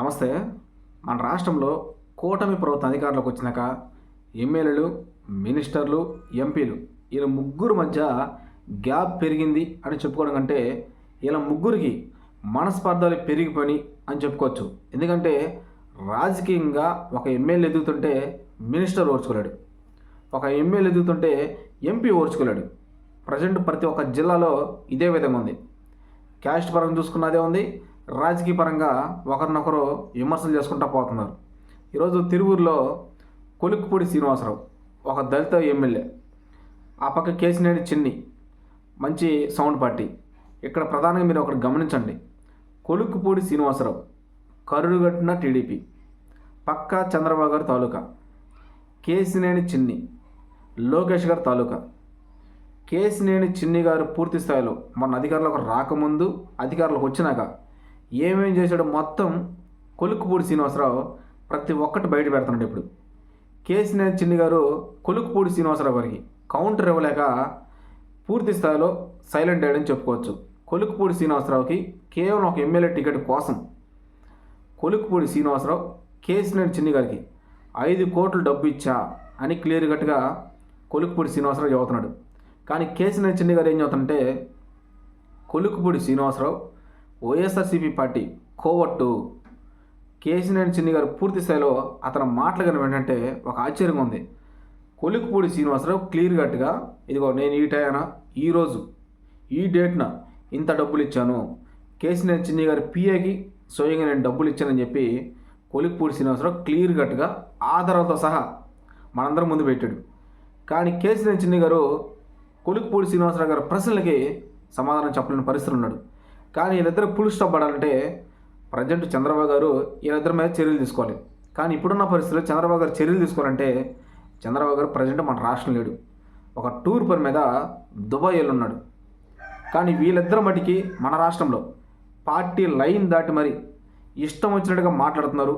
నమస్తే. మన రాష్ట్రంలో కూటమి ప్రభుత్వం అధికారంలోకి వచ్చినాక ఎమ్మెల్యేలు మినిస్టర్లు ఎంపీలు వీళ్ళ ముగ్గురు మధ్య గ్యాప్ పెరిగింది అని చెప్పుకోవడం కంటే వీళ్ళ ముగ్గురికి మనస్పర్ధలు పెరిగిపోయి అని చెప్పుకోవచ్చు. ఎందుకంటే రాజకీయంగా ఒక ఎమ్మెల్యే ఎదుగుతుంటే మినిస్టర్ ఓర్చుకోలేడు. ఒక ఎమ్మెల్యే ఎదుగుతుంటే ఎంపీ ఓర్చుకోలేడు. ప్రజెంట్ ప్రతి ఒక్క జిల్లాలో ఇదే విధంగా ఉంది. క్యాస్ట్ పరంగా చూసుకున్నదే ఉంది. రాజకీయ పరంగా ఒకరినొకరు విమర్శలు చేసుకుంటూ పోతున్నారు. ఈరోజు తిరువూరులో కొలుక్కుపూడి శ్రీనివాసరావు ఒక దళిత ఎమ్మెల్యే. ఆ పక్క కేసినేని చిన్ని మంచి సౌండ్ పార్టీ. ఇక్కడ ప్రధానంగా మీరు ఒకటి గమనించండి. కొలుక్కుపూడి శ్రీనివాసరావు కరుడుగట్టిన టీడీపీ పక్కా చంద్రబాబు గారి తాలూకా. కేసినేని చిన్ని లోకేష్ గారి తాలూకా. కేసినేని చిన్ని గారు పూర్తి స్థాయిలో మన అధికారులకు రాకముందు అధికారులకు వచ్చినాక ఏమేం చేశాడో మొత్తం కొలుక్కుపూడి శ్రీనివాసరావు ప్రతి ఒక్కటి బయట పెడుతున్నాడు ఇప్పుడు. కేసీనాథ్ చిన్ని గారు కొలుక్కుపూడి శ్రీనివాసరావు గారికి కౌంటర్ ఇవ్వలేక పూర్తి స్థాయిలో సైలెంట్ అయ్యాడని చెప్పుకోవచ్చు. కొలుక్కుపూడి శ్రీనివాసరావుకి కేవలం ఒక ఎమ్మెల్యే టికెట్ కోసం కొలుక్కుపూడి శ్రీనివాసరావు కేసీనాథ్ చిన్ని గారికి ఐదు కోట్లు డబ్బు ఇచ్చా అని క్లియర్ కట్గా కొలుక్కుపూడి శ్రీనివాసరావు చదువుతున్నాడు కానీ కేసీనాథ్ చిన్ని గారు ఏం చదువుతుంటే కొలుక్కుపూడి శ్రీనివాసరావు వైఎస్ఆర్సీపీ పార్టీ కోవట్టు. కేసినేని చిన్ని గారు పూర్తి స్థాయిలో అతని మాటలు కనుక ఏంటంటే ఒక ఆశ్చర్యంగా ఉంది. కొలిక్పూడి శ్రీనివాసరావు క్లియర్ కట్గా ఇదిగో నేను ఈ టైన ఈరోజు ఈ డేట్న ఇంత డబ్బులు ఇచ్చాను. కేసినేని చిన్ని గారి పిఏకి స్వయంగా నేను డబ్బులు ఇచ్చానని చెప్పి కొలిక్పూడి శ్రీనివాసరావు క్లియర్ కట్గా ఆధారాలతో సహా మనందరం ముందు పెట్టాడు. కానీ కేసినేని చిన్ని గారు కొలిక్పూడి శ్రీనివాసరావు గారి ప్రశ్నలకి సమాధానం చెప్పలేని పరిస్థితులు ఉన్నాడు. కానీ వీళ్ళిద్దరు ఫుల్ స్టాప్ పడాలంటే ప్రజెంట్ చంద్రబాబు గారు వీళ్ళిద్దరి మీద చర్యలు తీసుకోవాలి. కానీ ఇప్పుడున్న పరిస్థితుల్లో చంద్రబాబు గారు చర్యలు తీసుకోవాలంటే చంద్రబాబు గారు ప్రజెంట్ మన రాష్ట్రం లేడు. ఒక టూర్ పని మీద దుబాయ్ వెళ్ళి ఉన్నాడు కానీ వీళ్ళిద్దరి మటుకి మన రాష్ట్రంలో పార్టీ లైన్ దాటి మరి ఇష్టం వచ్చినట్టుగా మాట్లాడుతున్నారు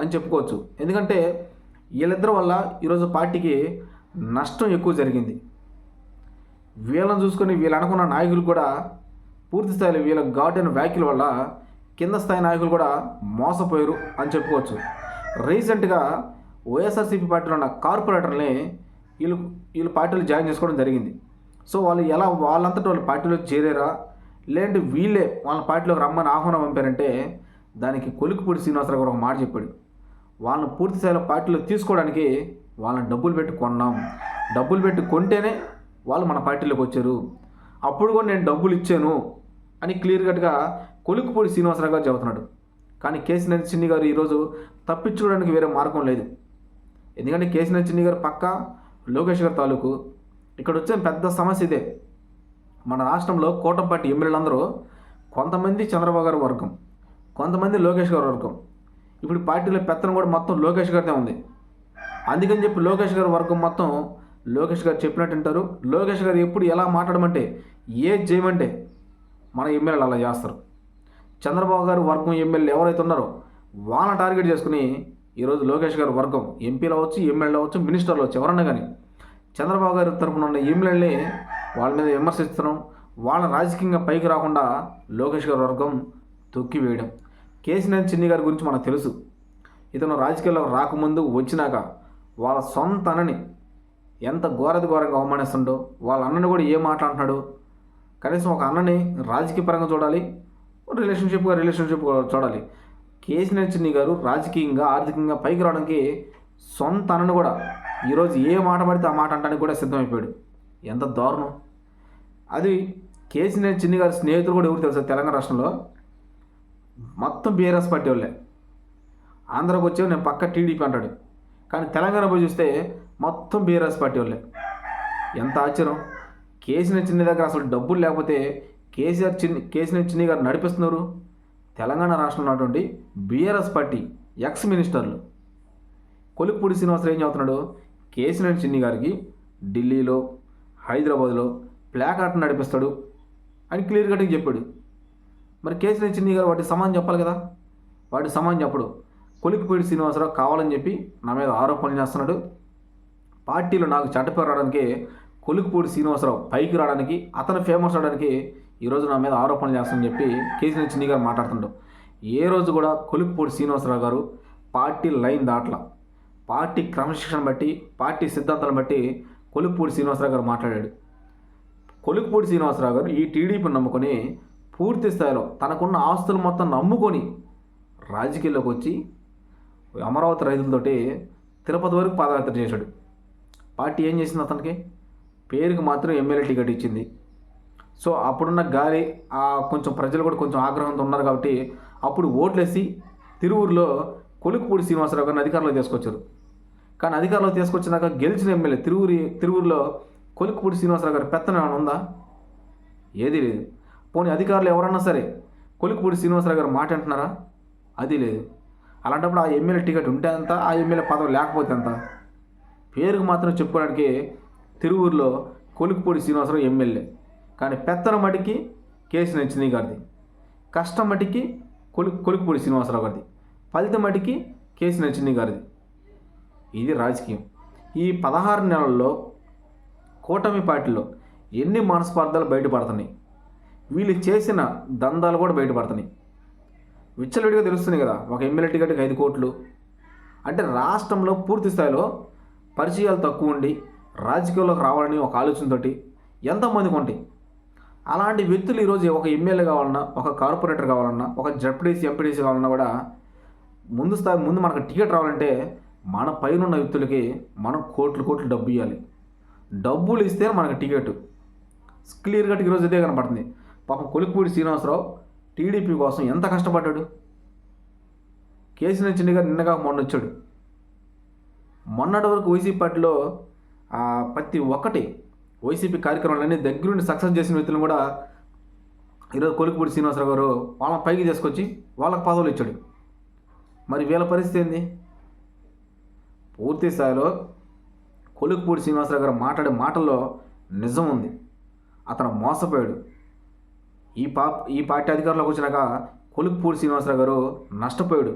అని చెప్పుకోవచ్చు. ఎందుకంటే వీళ్ళిద్దరి వల్ల ఈరోజు పార్టీకి నష్టం ఎక్కువ జరిగింది. వీళ్ళని చూసుకొని వీళ్ళు అనుకున్న నాయకులు కూడా పూర్తి స్థాయిలో వీళ్ళ ఘాటైన వ్యాఖ్యల వల్ల కింద స్థాయి నాయకులు కూడా మోసపోయారు అని చెప్పుకోవచ్చు. రీసెంట్గా వైఎస్ఆర్సీపీ పార్టీలో ఉన్న కార్పొరేటర్ని వీళ్ళు వీళ్ళు పార్టీలో జాయిన్ చేసుకోవడం జరిగింది. సో వాళ్ళు ఎలా వాళ్ళంతటి వాళ్ళు పార్టీలో చేరారా? లేదంటే వీళ్ళే వాళ్ళ పార్టీలోకి రమ్మని ఆహ్వానం పంపారంటే దానికి కొలుకుపూడి శ్రీనివాసరావు గారు ఒక మాట చెప్పాడు. వాళ్ళని పూర్తి స్థాయిలో పార్టీలో తీసుకోవడానికి వాళ్ళని డబ్బులు పెట్టి కొన్నాం. డబ్బులు పెట్టి కొంటేనే వాళ్ళు మన పార్టీలోకి వచ్చారు. అప్పుడు కూడా నేను డబ్బులు ఇచ్చాను అని క్లియర్ కట్గా కొలుకుపూడి శ్రీనివాసరావు గారు చెబుతున్నాడు. కానీ కేసీఆర్ చిన్ని గారు ఈరోజు తప్పించుకోవడానికి వేరే మార్గం లేదు. ఎందుకంటే కేసీఆర్ చిన్ని గారు పక్క లోకేష్ గారి తాలూకు. ఇక్కడ వచ్చిన పెద్ద సమస్య ఇదే. మన రాష్ట్రంలో కూటంపాటి ఎమ్మెల్యేలందరూ కొంతమంది చంద్రబాబు గారి వర్గం కొంతమంది లోకేష్ గారి వర్గం. ఇప్పుడు పార్టీలో పెత్తనం కూడా మొత్తం లోకేష్ గారిదే ఉంది. అందుకని చెప్పి లోకేష్ గారి వర్గం మొత్తం లోకేష్ గారు చెప్పినట్టు వింటారు. లోకేష్ గారు ఎప్పుడు ఎలా మాట్లాడమంటే ఏది చేయమంటే మన ఎమ్మెల్యేలు అలా చేస్తారు. చంద్రబాబు గారు వర్గం ఎమ్మెల్యేలు ఎవరైతే ఉన్నారో వాళ్ళని టార్గెట్ చేసుకుని ఈరోజు లోకేష్ గారి వర్గం ఎంపీలు అవ్వచ్చు ఎమ్మెల్యేలు అవ్వచ్చు మినిస్టర్లు అవ్వచ్చు ఎవరన్నా కానీ చంద్రబాబు గారి తరపున ఉన్న ఎమ్మెల్యేలని వాళ్ళ మీద విమర్శిస్తున్నాం వాళ్ళ రాజకీయంగా పైకి రాకుండా లోకేష్ గారి వర్గం తొక్కి వేయడం చిన్ని గారి గురించి మనకు తెలుసు. ఇతను రాజకీయాల్లో రాకముందు వచ్చినాక వాళ్ళ సొంత అనని ఎంత ఘోరది ఘోరంగా అవమానిస్తుండో వాళ్ళ అన్నని కూడా ఏం మాట్లాడుతున్నాడు. కనీసం ఒక అన్నని రాజకీయ పరంగా చూడాలి రిలేషన్షిప్గా రిలేషన్షిప్ చూడాలి. కేసీఆర్ చిన్ని గారు రాజకీయంగా ఆర్థికంగా పైకి రావడానికి సొంత అన్నను కూడా ఈరోజు ఏ మాట పడితే ఆ మాట అంటానికి కూడా సిద్ధమైపోయాడు. ఎంత దారుణం. అది కేసీఆర్ చిన్ని గారి స్నేహితులు కూడా ఎవరు తెలుసా తెలంగాణ రాష్ట్రంలో? మొత్తం బీఆర్ఎస్ పార్టీ వాళ్ళే. ఆంధ్రాకి వచ్చే నేను పక్క టీడీపీ అంటాడు. కానీ తెలంగాణ పోయి చూస్తే మొత్తం బీఆర్ఎస్ పార్టీ వాళ్ళే. ఎంత ఆశ్చర్యం. కేసీఆర్ చిన్ని దగ్గర అసలు డబ్బులు లేకపోతే కేసీఆర్ చిన్ని కేసీఆర్ చిన్ని గారు నడిపిస్తున్నారు. తెలంగాణ రాష్ట్రంలో ఉన్నటువంటి బీఆర్ఎస్ పార్టీ ఎక్స్ మినిస్టర్లు. కొలిక్పూడి శ్రీనివాసరావు ఏం చెబుతున్నాడు? కేసీఆర్ చిన్ని గారికి ఢిల్లీలో హైదరాబాద్లో ప్లాకార్ట్ నడిపిస్తాడు అని క్లియర్ కట్గా చెప్పాడు. మరి కేసీఆర్ చిన్ని గారు వాటి సమానం చెప్పాలి కదా? వాటి సమానం చెప్పడు. కొలిక్పూడి శ్రీనివాసరావు కావాలని చెప్పి నా మీద ఆరోపణలు చేస్తున్నాడు. పార్టీలో నాకు చట్టపేరు రావడానికి కొలికిపూడి శ్రీనివాసరావు పైకి రావడానికి అతను ఫేమస్ అవడానికి ఈరోజు నా మీద ఆరోపణలు చేస్తానని చెప్పి కేసీఆర్ చిన్ని గారు మాట్లాడుతుంటాం. ఏ రోజు కూడా కొలుకుపూడి శ్రీనివాసరావు గారు పార్టీ లైన్ దాట్ల. పార్టీ క్రమశిక్షణ బట్టి పార్టీ సిద్ధాంతాలను బట్టి కొలుకుపూడి శ్రీనివాసరావు గారు మాట్లాడాడు. కొలుకుపూడి శ్రీనివాసరావు గారు ఈ టీడీపీని నమ్ముకొని పూర్తి స్థాయిలో తనకున్న ఆస్తులు మొత్తం నమ్ముకొని రాజకీయాల్లోకి వచ్చి అమరావతి రైతులతోటి తిరుపతి వరకు పాదయాత్ర చేశాడు. పార్టీ ఏం చేసింది అతనికి? పేరుకి మాత్రం ఎమ్మెల్యే టికెట్ ఇచ్చింది. సో అప్పుడున్న గాలి ఆ కొంచెం ప్రజలు కూడా కొంచెం ఆగ్రహంతో ఉన్నారు కాబట్టి అప్పుడు ఓట్లేసి తిరువురులో కొలుకుపూడి శ్రీనివాసరావు గారిని అధికారంలో తీసుకొచ్చారు. కానీ అధికారంలో తీసుకొచ్చినాక గెలిచిన ఎమ్మెల్యే తిరువురి తిరువురులో కొలుకుపూడి శ్రీనివాసరావు గారి పెత్తనం ఏమైనా ఉందా? ఏదీ లేదు. పోనీ అధికారులు ఎవరన్నా సరే కొలుకుపూడి శ్రీనివాసరావు గారు మాట అంటున్నారా అది లేదు. అలాంటప్పుడు ఆ ఎమ్మెల్యే టికెట్ ఉంటే అంత ఆ ఎమ్మెల్యే పదవి లేకపోతే అంతా పేరుకు మాత్రం చెప్పుకోవడానికి తిరువూరులో కొలికిపూడి శ్రీనివాసరావు ఎమ్మెల్యే. కానీ పెత్తన మటుకి కేసు నచ్చింది గారిది. కష్టం మటుకి కొలి కొలికిపూడి శ్రీనివాసరావు గారిది. ఫలితం మటుకి కేసు నచ్చింది గారిది. ఇది రాజకీయం. ఈ పదహారు నెలల్లో కూటమి పార్టీలో ఎన్ని మనస్పార్థాలు బయటపడుతున్నాయి? వీళ్ళు చేసిన దందాలు కూడా బయటపడుతున్నాయి. విచ్చలవిడిగా తెలుస్తుంది కదా ఒక ఎమ్మెల్యే టికెట్కి ఐదు కోట్లు. అంటే రాష్ట్రంలో పూర్తి స్థాయిలో పరిచయాలు తక్కువ ఉండి రాజకీయాల్లోకి రావాలని ఒక ఆలోచనతోటి ఎంతమందికి ఉంటాయి అలాంటి వ్యక్తులు ఈరోజు ఒక ఎమ్మెల్యే కావాలన్నా ఒక కార్పొరేటర్ కావాలన్నా ఒక జడ్పీడీసీ ఎంపీడీసీ కావాలన్నా కూడా ముందు స్థాయి ముందు మనకు టికెట్ రావాలంటే మన పైన ఉన్న వ్యక్తులకి మనం కోట్లు కోట్లు డబ్బు ఇవ్వాలి డబ్బులు ఇస్తే మనకు టికెట్. క్లియర్ ఈరోజు ఇదే కనపడుతుంది. పాపం కొలిక్పూడి శ్రీనివాసరావు టీడీపీ కోసం ఎంత కష్టపడ్డాడు? కేసీ చిన్ని గారు నిన్నగా మొన్న వచ్చాడు. మొన్నటి వరకు వైసీపీ పార్టీలో ప్రతి ఒక్కటి వైసీపీ కార్యక్రమాలన్నీ దగ్గరుండి సక్సెస్ చేసిన వ్యక్తులను కూడా ఈరోజు కొలుకుపూడి శ్రీనివాసరావు గారు వాళ్ళని పైకి తీసుకొచ్చి వాళ్ళకి పదవులు ఇచ్చాడు. మరి వీళ్ళ పరిస్థితి ఏంది? పూర్తి స్థాయిలో కొలుకుపూడి శ్రీనివాసరావు గారు మాట్లాడే మాటల్లో నిజం ఉంది. అతను మోసపోయాడు. ఈ పా ఈ పార్టీ అధికారంలోకి వచ్చినాక కొలుకుపూడి శ్రీనివాసరావు గారు నష్టపోయాడు.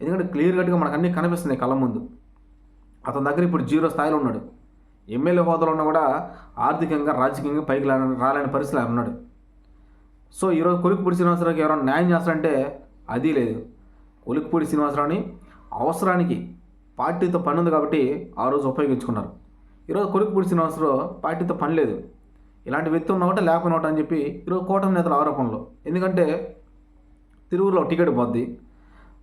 ఎందుకంటే క్లియర్ కట్గా మనకు అన్నీ కనిపిస్తున్నాయి కళ్ళ ముందు. అతని దగ్గర ఇప్పుడు జీరో స్థాయిలో ఉన్నాడు. ఎమ్మెల్యే హోదాలో ఉన్నా కూడా ఆర్థికంగా రాజకీయంగా పైకి రాలేని పరిస్థితిలో ఆయన ఉన్నాడు. సో ఈరోజు కొలుకుపూడి శ్రీనివాసరావుకి ఎవరైనా న్యాయం చేస్తారంటే అది లేదు. కొలుకుపూడి శ్రీనివాసరావుని అవసరానికి పార్టీతో పని ఉంది కాబట్టి ఆ రోజు ఉపయోగించుకున్నారు. ఈరోజు కొలుకుపూడి శ్రీనివాసరావు పార్టీతో పని లేదు. ఇలాంటి వ్యక్తి ఉన్నా ఒకటి లేకపోయినా ఒకటి అని చెప్పి ఈరోజు కూటమి నేతల ఆరోపణలు. ఎందుకంటే తిరువురులో టికెట్ పోద్ది.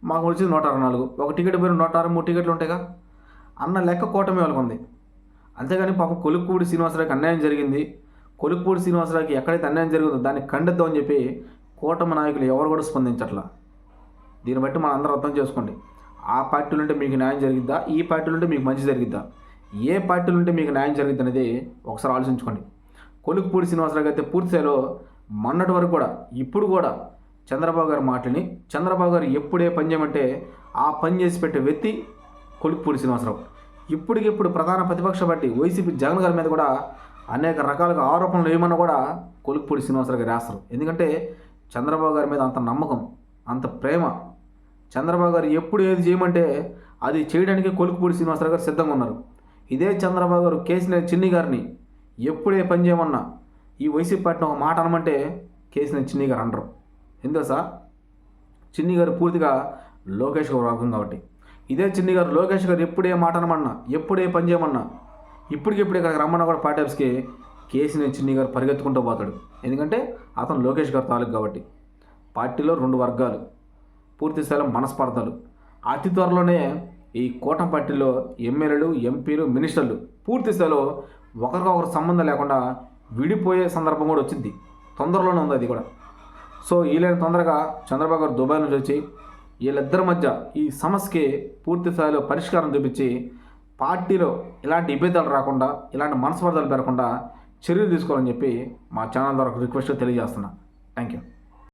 మాకు వచ్చింది నూట అరవై నాలుగు. ఒక టికెట్ పోయిన నూట అరవై మూడు టికెట్లు ఉంటాయిగా. అన్న లెక్క కూటమి వాళ్ళకుంది. అంతేగాని పాపం కొలుక్కుపూడి శ్రీనివాసరావుకి అన్యాయం జరిగింది. కొలుక్కుపూడి శ్రీనివాసరావుకి ఎక్కడైతే అన్యాయం జరిగిందో దాన్ని ఖండిద్దామని చెప్పి కూటమి నాయకులు ఎవరు కూడా స్పందించట్లా. దీన్ని బట్టి మనం అందరూ అర్థం చేసుకోండి. ఆ పార్టీలు ఉంటే మీకు న్యాయం జరిగిద్దా? ఈ పార్టీలు ఉంటే మీకు మంచి జరిగిద్దా? ఏ పార్టీలు ఉంటే మీకు న్యాయం జరిగిద్ది అనేది ఒకసారి ఆలోచించుకోండి. కొలుకుపూడి శ్రీనివాసరావు అయితే పూర్తి మొన్నటి వరకు కూడా ఇప్పుడు కూడా చంద్రబాబు గారి మాటని చంద్రబాబు గారు ఎప్పుడే పని చేయమంటే ఆ పని చేసి పెట్టే వ్యక్తి కొలుక్కుపూడి శ్రీనివాసరావు. ఇప్పటికిప్పుడు ప్రధాన ప్రతిపక్ష పార్టీ వైసీపీ జగన్ గారి మీద కూడా అనేక రకాలుగా ఆరోపణలు ఏమన్నా కూడా కొలుక్కుపూడి శ్రీనివాసరావు గారు రాస్తారు. ఎందుకంటే చంద్రబాబు గారి మీద అంత నమ్మకం అంత ప్రేమ. చంద్రబాబు గారు ఎప్పుడు ఏది చేయమంటే అది చేయడానికి కొలుకుపూడి శ్రీనివాసరావు గారు సిద్ధంగా ఉన్నారు. ఇదే చంద్రబాబు గారు కేసీఆర్ చిన్ని గారిని ఎప్పుడే పని చేయమన్నా ఈ వైసీపీ పార్టీని ఒక మాట అనమంటే కేసీఆర్ చిన్ని గారు అనరు. ఎందుకు సార్ చిన్ని గారు పూర్తిగా లోకేష్ గారు వర్గం కాబట్టి. ఇదే చిన్ని గారు లోకేష్ గారు ఎప్పుడే మాట అనమన్నా ఎప్పుడే పని చేయమన్నా ఇప్పటికిప్పుడు ఇక్కడికి రమ్మన్నా కూడా పార్టీ కేసీని చిన్ని గారు పరిగెత్తుకుంటూ పోతాడు. ఎందుకంటే అతను లోకేష్ గారు తాలూకు కాబట్టి. పార్టీలో రెండు వర్గాలు పూర్తి స్థాయిలో మనస్పర్ధలు. అతి త్వరలోనే ఈ కూటమి పార్టీలో ఎమ్మెల్యేలు ఎంపీలు మినిస్టర్లు పూర్తి స్థాయిలో ఒకరికొకరు సంబంధం లేకుండా విడిపోయే సందర్భం కూడా వచ్చింది. తొందరలోనే ఉంది అది కూడా. సో వీళ్ళని తొందరగా చంద్రబాబు గారు దుబాయ్ నుంచి వచ్చి వీళ్ళిద్దరి మధ్య ఈ సమస్యకి పూర్తి స్థాయిలో పరిష్కారం చూపించి పార్టీలో ఇలాంటి విభేదాలు రాకుండా ఇలాంటి మనస్పర్ధలు పెరగకుండా చర్యలు తీసుకోవాలని చెప్పి మా ఛానల్ ద్వారా రిక్వెస్ట్ తెలియజేస్తున్నా. Thank you